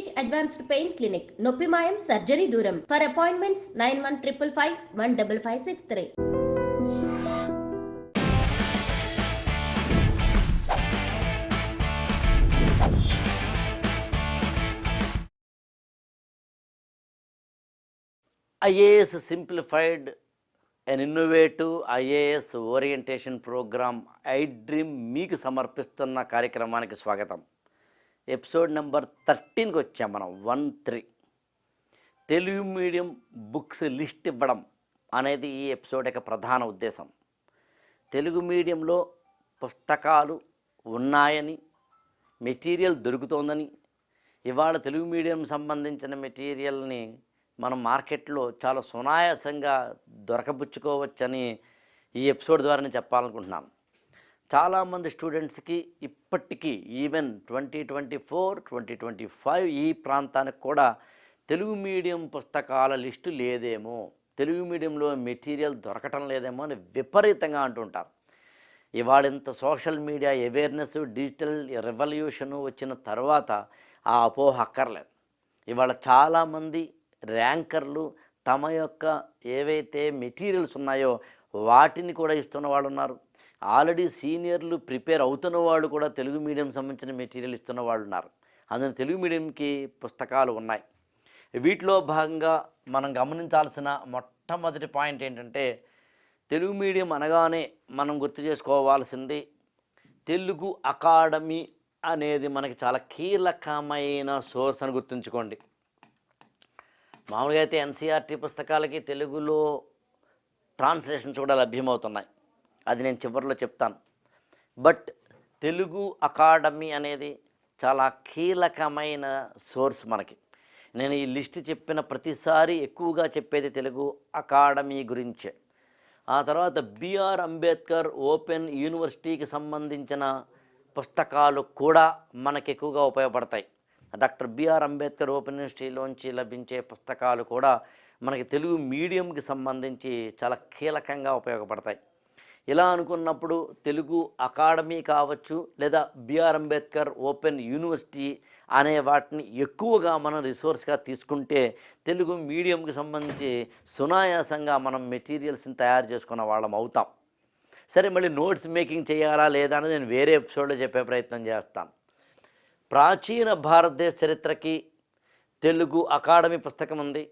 Venkatesh advanced pain clinic నొప్పి మాయం surgery దూరం. For appointments nine one triple five one double five six three IAS simplified and innovative IAS orientation programme I Dream మీకు సమర్పిస్తున్న కార్యక్రమానికి స్వాగతం. Episode number థర్టీన్కి వచ్చాం మనం. One three. Telugu medium books list ఇవ్వడం అనేది ఈ ఎపిసోడ్ యొక్క ప్రధాన ఉద్దేశం. తెలుగు మీడియంలో పుస్తకాలు ఉన్నాయని మెటీరియల్ దొరుకుతోందని ఇవాళ తెలుగు మీడియం సంబంధించిన మెటీరియల్ని మనం మార్కెట్లో చాలా సునాయాసంగా దొరకబుచ్చుకోవచ్చని ఈ ఎపిసోడ్ ద్వారా నేను చెప్పాలనుకుంటున్నాను చాలామంది స్టూడెంట్స్కి ఇప్పటికీ even twenty twenty four twenty twenty five ఈ ప్రాంతానికి కూడా తెలుగు మీడియం పుస్తకాల లిస్టు లేదేమో. తెలుగు మీడియంలో మెటీరియల్ దొరకటం లేదేమో అని విపరీతంగా అంటుంటారు. ఇవాళ ఇంత social media awareness digital revolution వచ్చిన తర్వాత ఆ అపోహ అక్కర్లేదు. ఇవాళ చాలామంది ర్యాంకర్లు తమ యొక్క ఏవైతే మెటీరియల్స్ ఉన్నాయో వాటిని కూడా ఇస్తున్న వాళ్ళు ఉన్నారు. ఆల్రెడీ సీనియర్లు ప్రిపేర్ అవుతున్న వాళ్ళు కూడా తెలుగు మీడియం సంబంధించిన మెటీరియల్ ఇస్తున్న వాళ్ళు ఉన్నారు. అందులో తెలుగు మీడియంకి పుస్తకాలు ఉన్నాయి. వీటిలో భాగంగా మనం గమనించాల్సిన మొట్టమొదటి పాయింట్ ఏంటంటే తెలుగు మీడియం అనగానే మనం గుర్తు చేసుకోవాల్సింది తెలుగు అకాడమీ అనేది మనకి చాలా కీలకమైన సోర్స్ అని గుర్తుంచుకోండి. మామూలుగా అయితే ఎన్సీఆర్టీ పుస్తకాలకి తెలుగులో ట్రాన్స్లేషన్స్ కూడా లభ్యమవుతున్నాయి. అది నేను చివరిలో చెప్తాను. బట్ తెలుగు అకాడమీ అనేది చాలా కీలకమైన సోర్స్ మనకి. నేను ఈ లిస్ట్ చెప్పిన ప్రతిసారి ఎక్కువగా చెప్పేది తెలుగు అకాడమీ గురించే. ఆ తర్వాత బిఆర్ అంబేద్కర్ ఓపెన్ యూనివర్సిటీకి సంబంధించిన పుస్తకాలు కూడా మనకి ఎక్కువగా ఉపయోగపడతాయి. డాక్టర్ బిఆర్ అంబేద్కర్ ఓపెన్ యూనివర్సిటీలోంచి లభించే పుస్తకాలు కూడా మనకి తెలుగు మీడియంకి సంబంధించి చాలా కీలకంగా ఉపయోగపడతాయి. ఇలా అనుకున్నప్పుడు తెలుగు అకాడమీ కావచ్చు లేదా బిఆర్ అంబేద్కర్ ఓపెన్ యూనివర్సిటీ అనే వాటిని ఎక్కువగా మనం రిసోర్స్గా తీసుకుంటే తెలుగు మీడియంకి సంబంధించి సునాయాసంగా మనం మెటీరియల్స్ని తయారు చేసుకున్న వాళ్ళం అవుతాం. సరే మళ్ళీ నోట్స్ మేకింగ్ చేయాలా లేదా అనేది నేను వేరే ఎపిసోడ్లో చెప్పే ప్రయత్నం చేస్తాను. ప్రాచీన భారతదేశ చరిత్రకి తెలుగు అకాడమీ పుస్తకం ఉంది.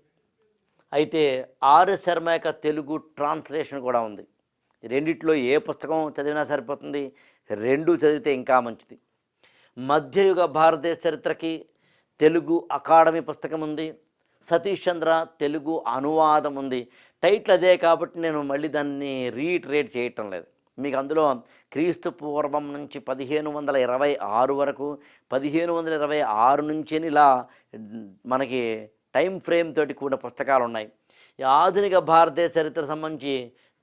అయితే ఆర్ శర్మ యొక్క తెలుగు ట్రాన్స్లేషన్ కూడా ఉంది. రెండిట్లో ఏ పుస్తకం చదివినా సరిపోతుంది రెండు చదివితే ఇంకా మంచిది. మధ్యయుగ భారతదేశ చరిత్రకి తెలుగు అకాడమీ పుస్తకం ఉంది సతీష్ చంద్ర తెలుగు అనువాదం ఉంది. టైటిల్ అదే కాబట్టి నేను మళ్ళీ దాన్ని రీట్రేట్ చేయటం లేదు. మీకు అందులో క్రీస్తు పూర్వం నుంచి పదిహేను వందల ఇరవై ఆరు వరకు పదిహేను వందల ఇరవై ఆరు నుంచి ఇలా మనకి టైం ఫ్రేమ్ తోటి కూడిన పుస్తకాలు ఉన్నాయి ఈ ఆధునిక భారతదేశ చరిత్ర సంబంధించి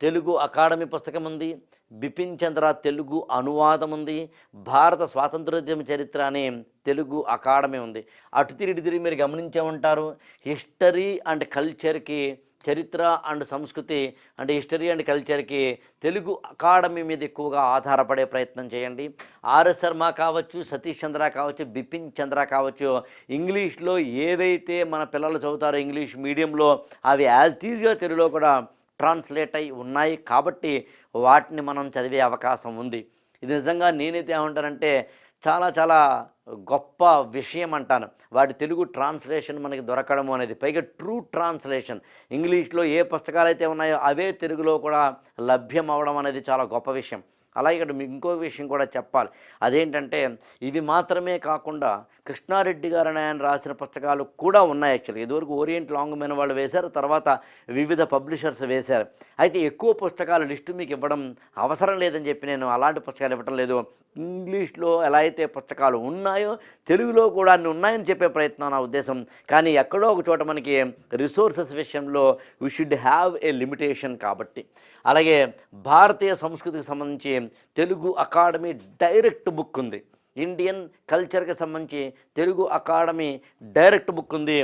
తెలుగు అకాడమీ పుస్తకం ఉంది బిపిన్ చంద్ర తెలుగు అనువాదం ఉంది భారత స్వాతంత్రోద్యమ చరిత్ర అనే తెలుగు అకాడమీ ఉంది. అటు తిరిగి తిరిగి మీరు గమనించే ఉంటారు. హిస్టరీ అండ్ కల్చర్కి చరిత్ర అండ్ సంస్కృతి అంటే హిస్టరీ అండ్ కల్చర్కి తెలుగు అకాడమీ మీద ఎక్కువగా ఆధారపడే ప్రయత్నం చేయండి. ఆర్ఎస్ శర్మ కావచ్చు సతీష్ చంద్ర కావచ్చు బిపిన్ చంద్ర కావచ్చు ఇంగ్లీష్లో ఏవైతే మన పిల్లలు చదువుతారో ఇంగ్లీష్ మీడియంలో అవి యాజ్ టీజ్గా తెలుగులో కూడా ట్రాన్స్లేట్ అయి ఉన్నాయి కాబట్టి వాటిని మనం చదివే అవకాశం ఉంది. ఇది నిజంగా నేనైతే ఏమంటానంటే చాలా చాలా గొప్ప విషయం అంటాను. వాటి తెలుగు ట్రాన్స్లేషన్ మనకి దొరకడము అనేది పైగా ట్రూ ట్రాన్స్లేషన్. ఇంగ్లీష్లో ఏ పుస్తకాలు అయితే ఉన్నాయో అవే తెలుగులో కూడా లభ్యం అవడం అనేది చాలా గొప్ప విషయం. అలాగే ఇక్కడ మీకు ఇంకో విషయం కూడా చెప్పాలి. అదేంటంటే ఇవి మాత్రమే కాకుండా కృష్ణారెడ్డి గారు ఆయన రాసిన పుస్తకాలు కూడా ఉన్నాయి యాక్చువల్గా ఇదివరకు ఓరియంట్ లాంగ్ మెన్ వాళ్ళు వేశారు తర్వాత వివిధ పబ్లిషర్స్ వేశారు. అయితే ఎక్కువ పుస్తకాల లిస్టు మీకు ఇవ్వడం అవసరం లేదని చెప్పి నేను అలాంటి పుస్తకాలు ఇవ్వడం లేదు. ఇంగ్లీష్లో ఎలా అయితే పుస్తకాలు ఉన్నాయో తెలుగులో కూడా అన్ని ఉన్నాయని చెప్పే ప్రయత్నం నా ఉద్దేశం. కానీ ఎక్కడో ఒక చోట మనకి రిసోర్సెస్ విషయంలో we should have a limitation కాబట్టి. అలాగే భారతీయ సంస్కృతికి సంబంధించి తెలుగు అకాడమీ డైరెక్ట్ బుక్ ఉంది. ఇండియన్ కల్చర్కి సంబంధించి తెలుగు అకాడమీ డైరెక్ట్ బుక్ ఉంది.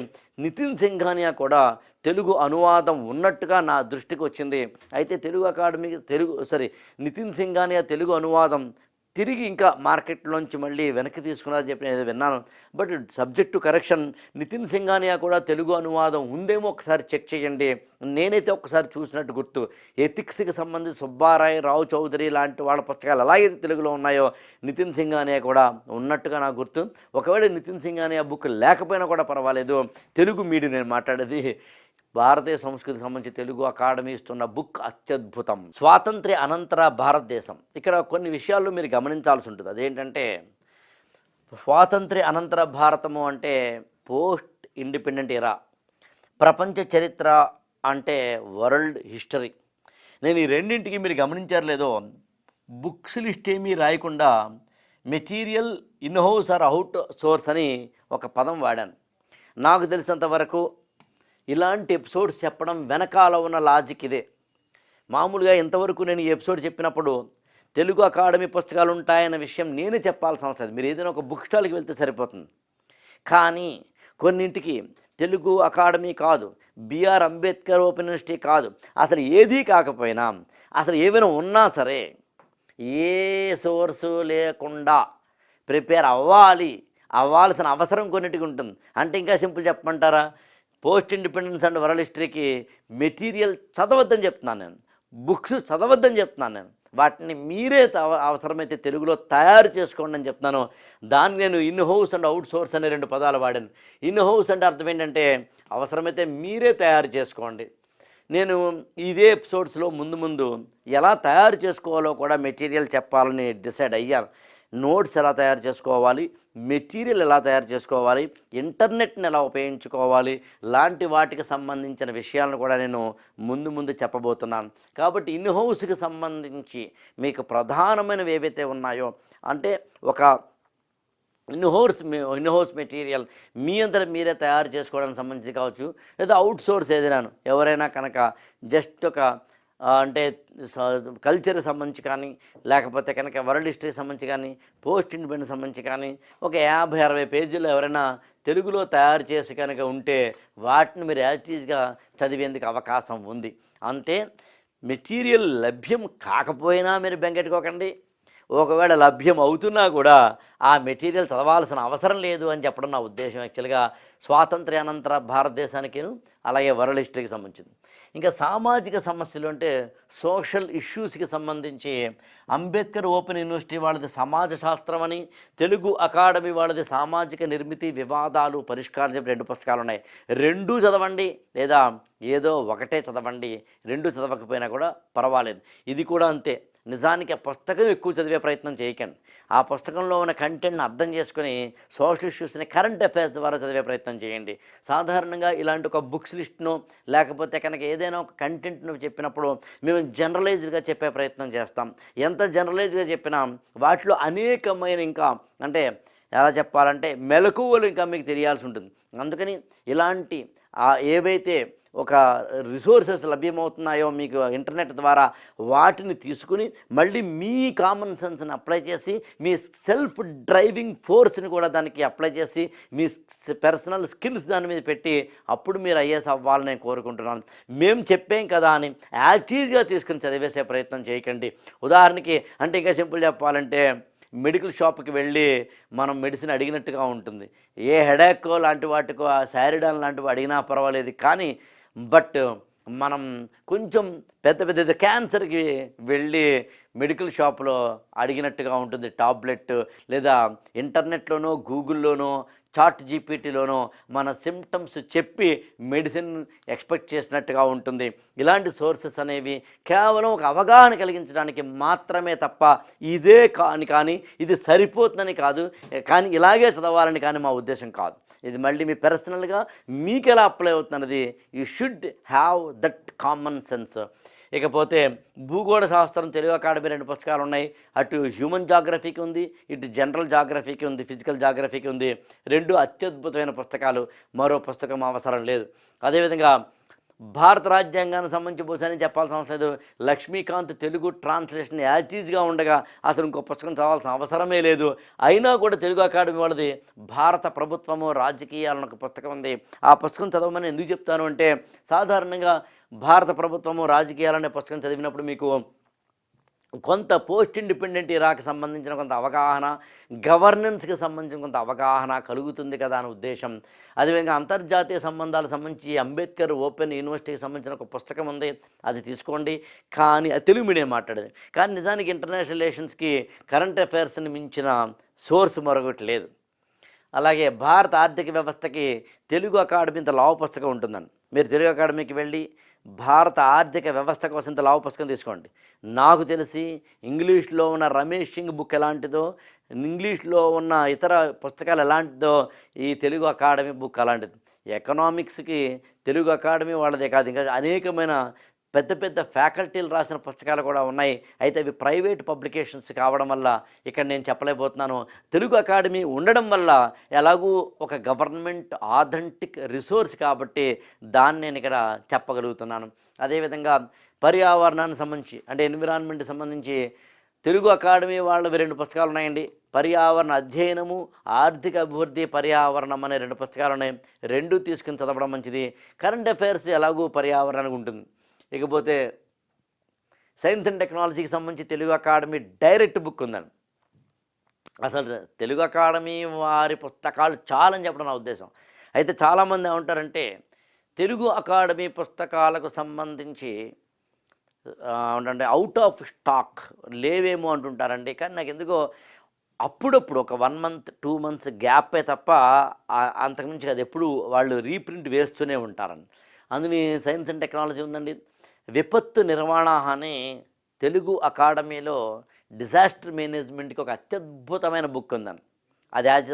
నితిన్ సింఘానియా కూడా తెలుగు అనువాదం ఉన్నట్టుగా నా దృష్టికి వచ్చింది. అయితే తెలుగు అకాడమీ తెలుగు సారీ నితిన్ సింఘానియా తెలుగు అనువాదం తిరిగి ఇంకా మార్కెట్లోంచి మళ్ళీ వెనక్కి తీసుకున్నారని చెప్పి నేను విన్నాను. But subject correction Nitin Singhania కూడా తెలుగు అనువాదం ఉందేమో ఒకసారి చెక్ చేయండి. నేనైతే ఒకసారి చూసినట్టు గుర్తు. ఎథిక్స్కి సంబంధించి సుబ్బారాయ్ రావు చౌదరి లాంటి వాళ్ళ పుస్తకాలు ఎలాగైతే తెలుగులో ఉన్నాయో నితిన్ సింగానియా కూడా ఉన్నట్టుగా నాకు గుర్తు. ఒకవేళ నితిన్ సింగానియా బుక్ లేకపోయినా కూడా పర్వాలేదు. తెలుగు మీడియం నేను మాట్లాడేది భారతీయ సంస్కృతికి సంబంధించి తెలుగు అకాడమీ ఇస్తున్న బుక్ అత్యద్భుతం. స్వాతంత్ర్య అనంతర భారతదేశం. ఇక్కడ కొన్ని విషయాలు మీరు గమనించాల్సి ఉంటుంది. అదేంటంటే స్వాతంత్ర్య అనంతర భారతము అంటే పోస్ట్ ఇండిపెండెంట్ ఇరా ప్రపంచ చరిత్ర అంటే వరల్డ్ హిస్టరీ. నేను ఈ రెండింటికి మీరు గమనించారు లేదో బుక్స్ లిస్ట్ ఏమీ రాయకుండా material in house or outsource అని ఒక పదం వాడాను. నాకు తెలిసినంత వరకు ఇలాంటి ఎపిసోడ్స్ చెప్పడం వెనకాల ఉన్న లాజిక్ ఇదే. మామూలుగా ఇంతవరకు నేను ఈ ఎపిసోడ్ చెప్పినప్పుడు తెలుగు అకాడమీ పుస్తకాలు ఉంటాయన్న విషయం నేనే చెప్పాల్సిన అవసరం లేదు. మీరు ఏదైనా ఒక బుక్ స్టాల్కి వెళ్తే సరిపోతుంది. కానీ కొన్నింటికి తెలుగు అకాడమీ కాదు బిఆర్ అంబేద్కర్ ఓపెన్ యూనివర్సిటీ కాదు. అసలు ఏదీ కాకపోయినా అసలు ఏమైనా ఉన్నా సరే ఏ సోర్సు లేకుండా ప్రిపేర్ అవ్వాలి. అవ్వాల్సిన అవసరం కొన్నిటికి ఉంటుంది. అంటే ఇంకా సింపుల్ చెప్పమంటారా? పోస్ట్ ఇండిపెండెన్స్ అండ్ వరల్డ్ హిస్టరీకి మెటీరియల్ చదవద్దని చెప్తున్నాను నేను. బుక్స్ చదవద్దని చెప్తున్నాను నేను. వాటిని మీరే తవ- అవసరమైతే తెలుగులో తయారు చేసుకోండి అని చెప్తున్నాను. దాన్ని నేను in house and outsource అనే రెండు పదాలు వాడాను. ఇన్ హౌస్ అంటే అర్థం ఏంటంటే అవసరమైతే మీరే తయారు చేసుకోండి. నేను ఇదే ఎపిసోడ్స్లో ముందు ముందు ఎలా తయారు చేసుకోవాలో కూడా మెటీరియల్ చెప్పాలని డిసైడ్ అయ్యాను. నోట్స్ ఎలా తయారు చేసుకోవాలి మెటీరియల్ ఎలా తయారు చేసుకోవాలి ఇంటర్నెట్ని ఎలా ఉపయోగించుకోవాలి లాంటి వాటికి సంబంధించిన విషయాలను కూడా నేను ముందు ముందు చెప్పబోతున్నాను. కాబట్టి ఇన్ హౌస్కి సంబంధించి మీకు ప్రధానమైనవి ఏవైతే ఉన్నాయో అంటే ఒక ఇన్హోర్స్ హోర్స్ మెటీరియల్ మీ అంతా మీరే తయారు చేసుకోవడానికి సంబంధించి కావచ్చు లేదా అవుట్ సోర్స్ ఏదైనాను ఎవరైనా కనుక జస్ట్ ఒక అంటే కల్చర్ సంబంధించి కానీ లేకపోతే కనుక వరల్డ్ హిస్టరీ సంబంధించి కానీ పోస్ట్ ఇండిపెండెన్స్ సంబంధించి కానీ ఒక యాభై అరవై పేజీలు ఎవరైనా తెలుగులో తయారు చేసి కనుక ఉంటే వాటిని మీరు యాజిటీస్గా చదివేందుకు అవకాశం ఉంది. అంటే మెటీరియల్ లభ్యం కాకపోయినా మీరు బెంగెట్టుకోకండి ఒకవేళ లభ్యం అవుతున్నా కూడా ఆ మెటీరియల్ చదవాల్సిన అవసరం లేదు అని చెప్పడం నా ఉద్దేశం యాక్చువల్గా స్వాతంత్ర్యానంతర భారతదేశానికి అలాగే వరల్డ్ హిస్టరీకి సంబంధించింది. ఇంకా సామాజిక సమస్యలు అంటే సోషల్ ఇష్యూస్కి సంబంధించి అంబేద్కర్ ఓపెన్ యూనివర్సిటీ వాళ్ళది సమాజ శాస్త్రం అని తెలుగు అకాడమీ వాళ్ళది సామాజిక నిర్మితి వివాదాలు పరిష్కారం చెప్పి రెండు పుస్తకాలు ఉన్నాయి. రెండూ చదవండి లేదా ఏదో ఒకటే చదవండి రెండు చదవకపోయినా కూడా పర్వాలేదు. ఇది కూడా అంతే. నిజానికి ఆ పుస్తకం ఎక్కువ చదివే ప్రయత్నం చేయకండి. ఆ పుస్తకంలో ఉన్న కంటెంట్ని అర్థం చేసుకుని సోషల్ ఇష్యూస్ని కరెంట్ అఫైర్స్ ద్వారా చదివే ప్రయత్నం చేయండి. సాధారణంగా ఇలాంటి ఒక బుక్స్ లిస్ట్ను లేకపోతే కనుక ఏదైనా ఒక కంటెంట్ను చెప్పినప్పుడు మేము జనరలైజ్డ్గా చెప్పే ప్రయత్నం చేస్తాం. ఎంత జనరలైజ్గా చెప్పినా వాటిలో అనేకమైన ఇంకా అంటే ఎలా చెప్పాలంటే మెలకువలు ఇంకా మీకు తెలియాల్సి ఉంటుంది. అందుకని ఇలాంటి ఏవైతే ఒక రిసోర్సెస్ లభ్యమవుతున్నాయో మీకు ఇంటర్నెట్ ద్వారా వాటిని తీసుకుని మళ్ళీ మీ కామన్ సెన్స్ని అప్లై చేసి మీ సెల్ఫ్ డ్రైవింగ్ ఫోర్స్ని కూడా దానికి అప్లై చేసి మీ పర్సనల్ స్కిల్స్ దాని మీద పెట్టి అప్పుడు మీరు ఐఏఎస్ అవ్వాలని నేను కోరుకుంటున్నాను. మేము చెప్పాం కదా అని యాక్టీవ్గా తీసుకుని చదివేసే ప్రయత్నం చేయకండి. ఉదాహరణకి అంటే ఇంకా సింపుల్ చెప్పాలంటే మెడికల్ షాప్కి వెళ్ళి మనం మెడిసిన్ అడిగినట్టుగా ఉంటుంది. ఏ హెడేక్కో లాంటి వాటికో ఆ శారిడాన్ లాంటివి అడిగినా పర్వాలేదు. కానీ బట్ మనం కొంచెం పెద్ద పెద్ద క్యాన్సర్కి వెళ్ళి మెడికల్ షాప్లో అడిగినట్టుగా ఉంటుంది. టాబ్లెట్ లేదా ఇంటర్నెట్లోనో గూగుల్లోనో చాట్ జీపీటీలోనో మన సిమ్టమ్స్ చెప్పి మెడిసిన్ ఎక్స్పెక్ట్ చేసినట్టుగా ఉంటుంది. ఇలాంటి సోర్సెస్ అనేవి కేవలం ఒక అవగాహన కలిగించడానికి మాత్రమే తప్ప ఇదే కాని కానీ ఇది సరిపోతుందని కాదు. కానీ ఇలాగే చదవాలని కానీ మా ఉద్దేశం కాదు. ఇది మళ్ళీ మీ పర్సనల్గా మీకు ఎలా అప్లై అవుతున్నది? You should have that common sense ఇకపోతే భూగోళ శాస్త్రం తెలుగు అకాడమీ రెండు పుస్తకాలు ఉన్నాయి అటు హ్యూమన్ జాగ్రఫీకి ఉంది ఇటు జనరల్ జాగ్రఫీకి ఉంది ఫిజికల్ జాగ్రఫీకి ఉంది. రెండు అత్యద్భుతమైన పుస్తకాలు. మరో పుస్తకం అవసరం లేదు. అదేవిధంగా భారత రాజ్యాంగానికి సంబంధించి బహుశా చెప్పాల్సిన అవసరం లేదు. లక్ష్మీకాంత్ తెలుగు ట్రాన్స్లేషన్ యాజీజ్గా ఉండగా అసలు ఇంకో పుస్తకం చదవాల్సిన అవసరమే లేదు. అయినా కూడా తెలుగు అకాడమీ వాళ్ళది భారత ప్రభుత్వము రాజకీయాలను ఒక పుస్తకం ఉంది. ఆ పుస్తకం చదవమని ఎందుకు చెప్తాను అంటే సాధారణంగా భారత ప్రభుత్వము రాజకీయాలనే పుస్తకం చదివినప్పుడు మీకు కొంత పోస్ట్ ఇండిపెండెంట్ ఇరాక్ సంబంధించిన కొంత అవగాహన గవర్నెన్స్కి సంబంధించిన కొంత అవగాహన కలుగుతుంది కదా అనే ఉద్దేశం. అదేవిధంగా అంతర్జాతీయ సంబంధాలకు సంబంధించి అంబేద్కర్ ఓపెన్ యూనివర్సిటీకి సంబంధించిన ఒక పుస్తకం ఉంది. అది తీసుకోండి. కానీ అది తెలుగు మీడియం మాట్లాడేది. కానీ నిజానికి ఇంటర్నేషనల్ రిలేషన్స్కి కరెంట్ అఫైర్స్ని మించిన సోర్స్ మరొకటి లేదు. అలాగే భారత ఆర్థిక వ్యవస్థకి తెలుగు అకాడమీ ఇంత లావు పుస్తకం ఉంటుందని. మీరు తెలుగు అకాడమీకి వెళ్ళి భారత ఆర్థిక వ్యవస్థ కోసం ఇంత లావు పుస్తకం తీసుకోండి. నాకు తెలిసి ఇంగ్లీష్లో ఉన్న రమేష్ సింగ్ బుక్ ఎలాంటిదో ఇంగ్లీష్లో ఉన్న ఇతర పుస్తకాలు ఎలాంటిదో ఈ తెలుగు అకాడమీ బుక్ అలాంటిది. ఎకనామిక్స్కి తెలుగు అకాడమీ వాళ్ళదే కాదు. ఇంకా అనేకమైన పెద్ద పెద్ద ఫ్యాకల్టీలు రాసిన పుస్తకాలు కూడా ఉన్నాయి. అయితే అవి ప్రైవేట్ పబ్లికేషన్స్ కావడం వల్ల ఇక్కడ నేను చెప్పలేకపోతున్నాను. తెలుగు అకాడమీ ఉండడం వల్ల ఎలాగూ ఒక గవర్నమెంట్ ఆథెంటిక్ రిసోర్స్ కాబట్టి దాన్ని నేను ఇక్కడ చెప్పగలుగుతున్నాను. అదేవిధంగా పర్యావరణానికి సంబంధించి అంటే ఎన్విరాన్మెంట్కి సంబంధించి తెలుగు అకాడమీ వాళ్ళవి రెండు పుస్తకాలు ఉన్నాయండి. పర్యావరణ అధ్యయనము ఆర్థిక అభివృద్ధి పర్యావరణం అనే రెండు పుస్తకాలు ఉన్నాయి. రెండు తీసుకుని చదవడం మంచిది. కరెంట్ అఫైర్స్ ఎలాగూ పర్యావరణానికి ఉంటుంది. ఇకపోతే సైన్స్ అండ్ టెక్నాలజీకి సంబంధించి తెలుగు అకాడమీ డైరెక్ట్ బుక్ ఉందండి. అసలు తెలుగు అకాడమీ వారి పుస్తకాలు చాలని చెప్పడం నా ఉద్దేశం. అయితే చాలామంది ఏమంటారంటే తెలుగు అకాడమీ పుస్తకాలకు సంబంధించి ఆ, అంటే అవుట్ ఆఫ్ స్టాక్ లేవేమో అంటుంటారండి. కానీ నాకు ఎందుకో అప్పుడప్పుడు ఒక వన్ మంత్ టూ మంత్స్ గ్యాపే తప్ప అంతకుమించి అది ఎప్పుడు వాళ్ళు రీప్రింట్ వేస్తూనే ఉంటారండి. అందుని సైన్స్ అండ్ టెక్నాలజీ ఉందండి. విపత్తు నిర్వహణ అని తెలుగు అకాడమీలో డిజాస్టర్ మేనేజ్మెంట్కి ఒక అత్యద్భుతమైన బుక్ ఉందని. అది యాజ్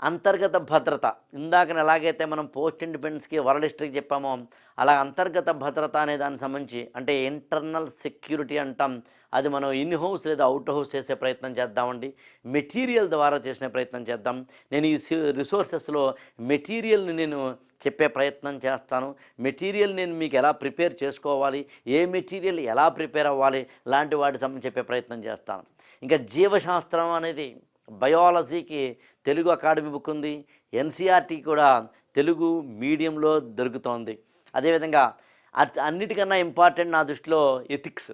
అంతర్గత భద్రత. ఇందాక ఎలాగైతే మనం పోస్ట్ ఇండిపెండెన్స్కి వరల్డ్ హిస్టరీకి చెప్పామో అలా అంతర్గత భద్రత అనే దానికి సంబంధించి అంటే ఇంటర్నల్ సెక్యూరిటీ అంటాం అది మనం ఇన్ హౌస్ లేదా అవుట్ హౌస్ చేసే ప్రయత్నం చేద్దామండి. మెటీరియల్ ద్వారా చేసిన ప్రయత్నం చేద్దాం. నేను ఈ రిసోర్సెస్లో మెటీరియల్ని నేను చెప్పే ప్రయత్నం చేస్తాను. మెటీరియల్ నేను మీకు ఎలా ప్రిపేర్ చేసుకోవాలి? ఏ మెటీరియల్ ఎలా ప్రిపేర్ అవ్వాలి? లాంటి వాటి సంబంధించి చెప్పే ప్రయత్నం చేస్తాను. ఇంకా జీవశాస్త్రం అనేది బయాలజీకి తెలుగు అకాడమీ బుక్ ఉంది. ఎన్సీఆర్టీ కూడా తెలుగు మీడియంలో దొరుకుతోంది. అదేవిధంగా అన్నిటికన్నా ఇంపార్టెంట్ నా దృష్టిలో ఎథిక్స్.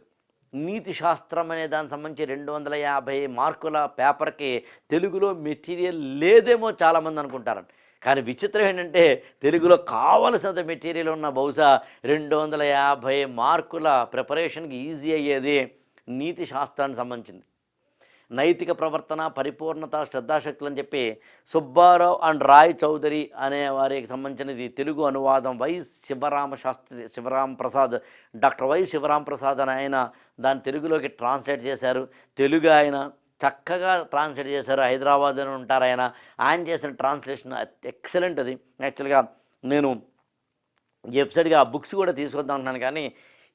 నీతి శాస్త్రం అనే దానికి సంబంధించి రెండు వందల యాభై మార్కుల పేపర్కి తెలుగులో మెటీరియల్ లేదేమో చాలామంది అనుకుంటారు కానీ విచిత్రం ఏంటంటే తెలుగులో కావలసినంత మెటీరియల్ ఉన్న బహుశా రెండు వందల యాభై మార్కుల ప్రిపరేషన్కి ఈజీ అయ్యేది నీతి శాస్త్రానికి సంబంధించింది. నైతిక ప్రవర్తన పరిపూర్ణత శ్రద్ధాశక్తులు అని చెప్పి సుబ్బారావు అండ్ రాయ్ చౌదరి అనే వారికి సంబంధించినది తెలుగు అనువాదం Y Sivarama Sastri Sivaram Prasad doctor Y Sivaram Prasad అని ఆయన దాన్ని తెలుగులోకి ట్రాన్స్లేట్ చేశారు. తెలుగు ఆయన చక్కగా ట్రాన్స్లేట్ చేశారు. హైదరాబాద్లో ఉంటారు ఆయన. ఆయన చేసిన ట్రాన్స్లేషన్ ఎక్సలెంట్ అది యాక్చువల్గా నేను వెబ్సైట్గా ఆ బుక్స్ కూడా తీసుకొద్దాం అంటున్నాను కానీ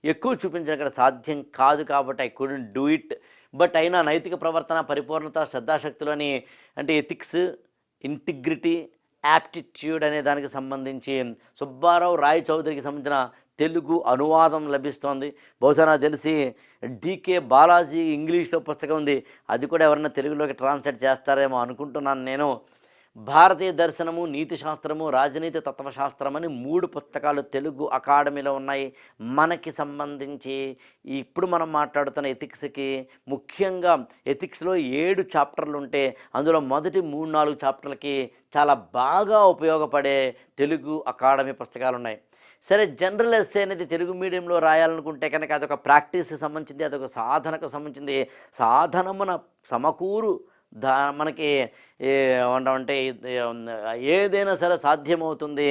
ఎక్కువ చూపించడం ఇక్కడ సాధ్యం కాదు కాబట్టి I couldn't do it but అయినా నైతిక ప్రవర్తన పరిపూర్ణత శ్రద్ధాశక్తులని అంటే ఎథిక్స్ ఇంటిగ్రిటీ యాప్టిట్యూడ్ అనే దానికి సంబంధించి సుబ్బారావు రాయ్ చౌదరికి సంబంధించిన తెలుగు అనువాదం లభిస్తోంది. బహుశా నాకు తెలిసి డీకే బాలాజీ ఇంగ్లీష్లో పుస్తకం ఉంది. అది కూడా ఎవరైనా తెలుగులోకి ట్రాన్స్లేట్ చేస్తారేమో అనుకుంటున్నాను నేను. భారతీయ దర్శనము నీతిశాస్త్రము రాజనీతి తత్వశాస్త్రం అని మూడు పుస్తకాలు తెలుగు అకాడమీలో ఉన్నాయి. మనకి సంబంధించి ఇప్పుడు మనం మాట్లాడుతున్న ఎథిక్స్కి ముఖ్యంగా ఎథిక్స్లో ఏడు చాప్టర్లు ఉంటే అందులో మొదటి మూడు నాలుగు చాప్టర్లకి చాలా బాగా ఉపయోగపడే తెలుగు అకాడమీ పుస్తకాలు ఉన్నాయి. సరే జనరల్ ఎస్సే అనేది తెలుగు మీడియంలో రాయాలనుకుంటే కనుక అదొక ప్రాక్టీస్కి సంబంధించింది అదొక సాధనకు సంబంధించింది. సాధనమున సమకూరు దా మనకి ఏమంటామంటే ఏదైనా సరే సాధ్యమవుతుంది.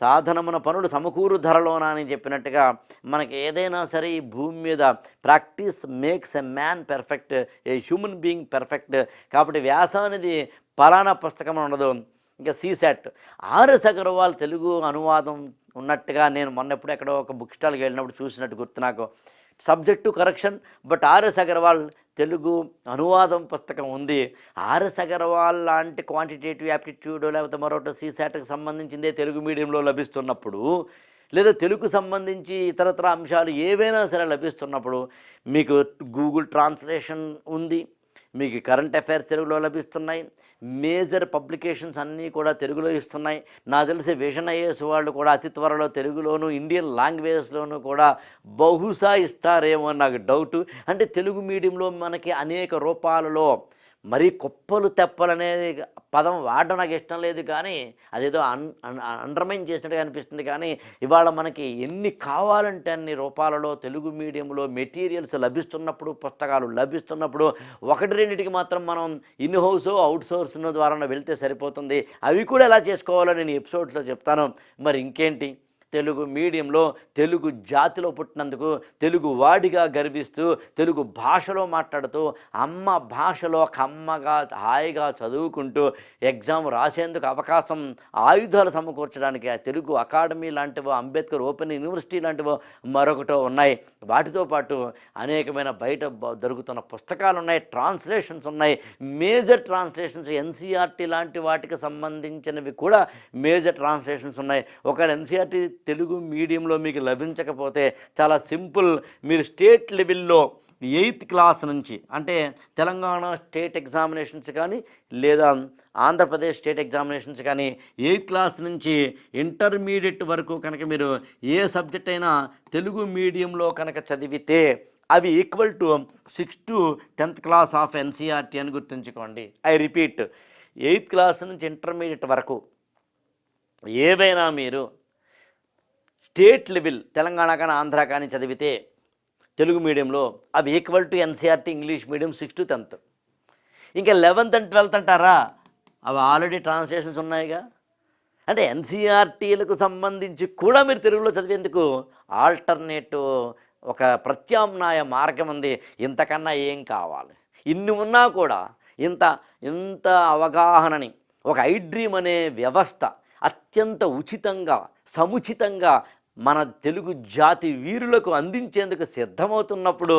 సాధనమున పనులు సమకూరు ధరలోన అని చెప్పినట్టుగా మనకి ఏదైనా సరే ఈ భూమి మీద practice makes a man perfect a human being perfect. కాబట్టి వ్యాసం అనేది పలానా పుస్తకం ఉండదు. ఇంకా సీసెట్. ఆర్ఎస్ అగర్వాల్ తెలుగు అనువాదం ఉన్నట్టుగా నేను మొన్నప్పుడు ఎక్కడో ఒక బుక్ స్టాల్కి వెళ్ళినప్పుడు చూసినట్టు గుర్తు నాకు. Subject correction but RS Agarwal Telugu అనువాదం పుస్తకం ఉంది. ఆర్ఎస్ అగర్వాల్ లాంటి క్వాంటిటేటివ్ యాప్టిట్యూడ్ లేకపోతే మరొకటి సీసాట్కి సంబంధించిందే తెలుగు మీడియంలో లభిస్తున్నప్పుడు లేదా తెలుగు సంబంధించి ఇతరత్ర అంశాలు ఏవైనా సరే లభిస్తున్నప్పుడు మీకు గూగుల్ ట్రాన్స్లేషన్ ఉంది. మీకు కరెంట్ అఫైర్స్ తెలుగులో లభిస్తున్నాయి. మేజర్ పబ్లికేషన్స్ అన్నీ కూడా తెలుగులో ఇస్తున్నాయి. నాకు తెలిసి విజన్ ఐఏఎస్ వాళ్ళు కూడా అతి త్వరలో తెలుగులోను ఇండియన్ లాంగ్వేజెస్లోనూ కూడా బహుశా ఇస్తారేమో నాకు డౌట్. అంటే తెలుగు మీడియంలో మనకి అనేక రూపాలలో మరీ కుప్పలు తెప్పలు అనేది పదం వాడడం నాకు ఇష్టం లేదు కానీ అదేదో అన్ అన్- అండర్మైన్ చేసినట్టుగా అనిపిస్తుంది కానీ ఇవాళ మనకి ఎన్ని కావాలంటే అన్ని రూపాలలో తెలుగు మీడియంలో మెటీరియల్స్ లభిస్తున్నప్పుడు పుస్తకాలు లభిస్తున్నప్పుడు ఒకటి రెండింటికి మాత్రం మనం ఇన్ హౌస్ అవుట్ సోర్స్ ద్వారా వెళ్తే సరిపోతుంది. అవి కూడా ఎలా చేసుకోవాలో నేను ఎపిసోడ్స్లో చెప్తాను. మరి ఇంకేంటి? తెలుగు మీడియంలో తెలుగు జాతిలో పుట్టినందుకు తెలుగు వాడిగా గర్విస్తూ తెలుగు భాషలో మాట్లాడుతూ అమ్మ భాషలో కమ్మగా హాయిగా చదువుకుంటూ ఎగ్జామ్ రాసేందుకు అవకాశం ఆయుధాలు సమకూర్చడానికి ఆ తెలుగు అకాడమీ లాంటివో అంబేద్కర్ ఓపెన్ యూనివర్సిటీ లాంటివో మరొకటో ఉన్నాయి. వాటితో పాటు అనేకమైన బయట దొరుకుతున్న పుస్తకాలు ఉన్నాయి ట్రాన్స్లేషన్స్ ఉన్నాయి. మేజర్ ట్రాన్స్లేషన్స్ ఎన్సీఆర్టీ లాంటి వాటికి సంబంధించినవి కూడా మేజర్ ట్రాన్స్లేషన్స్ ఉన్నాయి. ఒకవేళ ఎన్సీఆర్టీ తెలుగు మీడియంలో మీకు లభించకపోతే చాలా సింపుల్. మీరు స్టేట్ లెవెల్లో ఎయిత్ క్లాస్ నుంచి అంటే తెలంగాణ స్టేట్ ఎగ్జామినేషన్స్ కానీ లేదా ఆంధ్రప్రదేశ్ స్టేట్ ఎగ్జామినేషన్స్ కానీ ఎయిత్ క్లాస్ నుంచి ఇంటర్మీడియట్ వరకు కనుక మీరు ఏ సబ్జెక్ట్ అయినా తెలుగు మీడియంలో కనుక చదివితే అవి equal to six to tenth class of NCERT అని గుర్తుంచుకోండి. ఐ రిపీట్ ఎయిత్ క్లాస్ నుంచి ఇంటర్మీడియట్ వరకు ఏవైనా మీరు స్టేట్ లెవెల్ తెలంగాణ కానీ ఆంధ్ర కానీ చదివితే తెలుగు మీడియంలో అవి equal to NCERT English medium six to tenth ఇంకా లెవెన్త్ అండ్ ట్వెల్త్ అంటారా? అవి ఆల్రెడీ ట్రాన్స్లేషన్స్ ఉన్నాయిగా. అంటే ఎన్సీఆర్టీలకు సంబంధించి కూడా మీరు తెలుగులో చదివేందుకు ఆల్టర్నేటివ్ ఒక ప్రత్యామ్నాయ మార్గం ఉంది. ఇంతకన్నా ఏం కావాలి? ఇన్ని ఉన్నా కూడా ఇంత ఇంత అవగాహనని ఒక ఐ డ్రీమ్ అనే వ్యవస్థ అత్యంత ఉచితంగా సముచితంగా మన తెలుగు జాతి వీరులకు అందించేందుకు సిద్ధమవుతున్నప్పుడు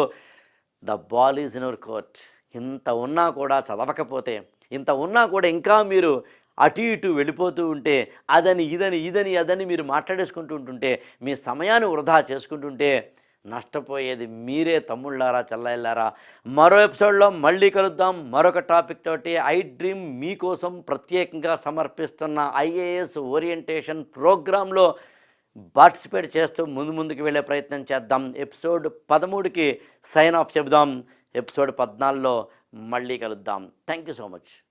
the ball is in our court. ఇంత ఉన్నా కూడా చదవకపోతే ఇంత ఉన్నా కూడా ఇంకా మీరు అటు ఇటు వెళ్ళిపోతూ ఉంటే అదని ఇదని ఇదని అదని మీరు మాట్లాడేసుకుంటూ ఉంటుంటే మీ సమయాన్ని వృధా చేసుకుంటుంటే నష్టపోయేది మీరే తమ్ముళ్ళారా చెల్లెళ్ళారా మరో ఎపిసోడ్లో మళ్ళీ కలుద్దాం. మరొక టాపిక్ తోటి ఐ డ్రీమ్ మీకోసం ప్రత్యేకంగా సమర్పిస్తున్న ఐఏఎస్ ఓరియంటేషన్ ప్రోగ్రాంలో పార్టిసిపేట్ చేస్తూ ముందు ముందుకు వెళ్ళే ప్రయత్నం చేద్దాం. ఎపిసోడ్ పదమూడుకి సైన్ ఆఫ్ చెబుదాం. ఎపిసోడ్ పద్నాలుగులో మళ్ళీ కలుద్దాం. Thank you so much.